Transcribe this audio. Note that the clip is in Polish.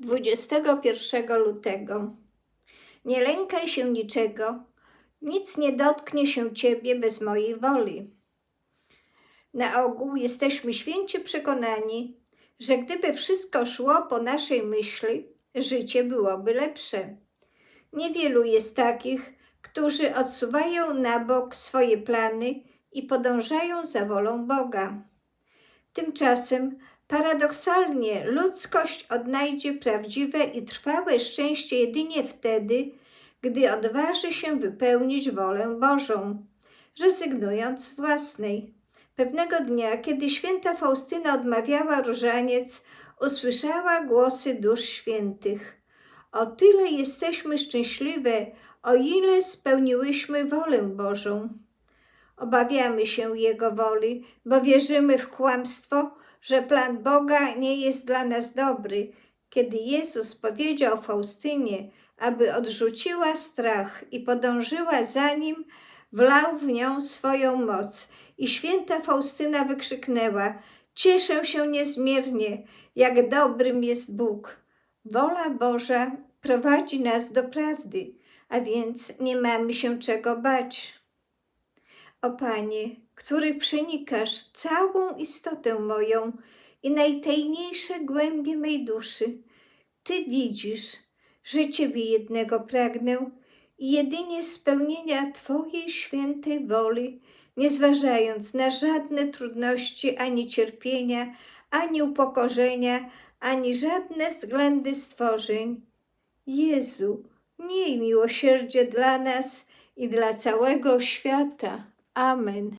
21 lutego. Nie lękaj się niczego, nic nie dotknie się ciebie bez mojej woli. Na ogół jesteśmy święcie przekonani, że gdyby wszystko szło po naszej myśli, życie byłoby lepsze. Niewielu jest takich, którzy odsuwają na bok swoje plany i podążają za wolą Boga. Tymczasem paradoksalnie ludzkość odnajdzie prawdziwe i trwałe szczęście jedynie wtedy, gdy odważy się wypełnić wolę Bożą, rezygnując z własnej. Pewnego dnia, kiedy święta Faustyna odmawiała różaniec, usłyszała głosy dusz świętych. O tyle jesteśmy szczęśliwe, o ile spełniłyśmy wolę Bożą. Obawiamy się Jego woli, bo wierzymy w kłamstwo, że plan Boga nie jest dla nas dobry. Kiedy Jezus powiedział Faustynie, aby odrzuciła strach i podążyła za nim, wlał w nią swoją moc. I święta Faustyna wykrzyknęła: Cieszę się niezmiernie, jak dobrym jest Bóg. Wola Boża prowadzi nas do prawdy, a więc nie mamy się czego bać. O Panie, który przenikasz całą istotę moją i najtajniejsze głębie mej duszy, Ty widzisz, że Ciebie jednego pragnę i jedynie spełnienia Twojej świętej woli, nie zważając na żadne trudności, ani cierpienia, ani upokorzenia, ani żadne względy stworzeń. Jezu, miej miłosierdzie dla nas i dla całego świata. Amen.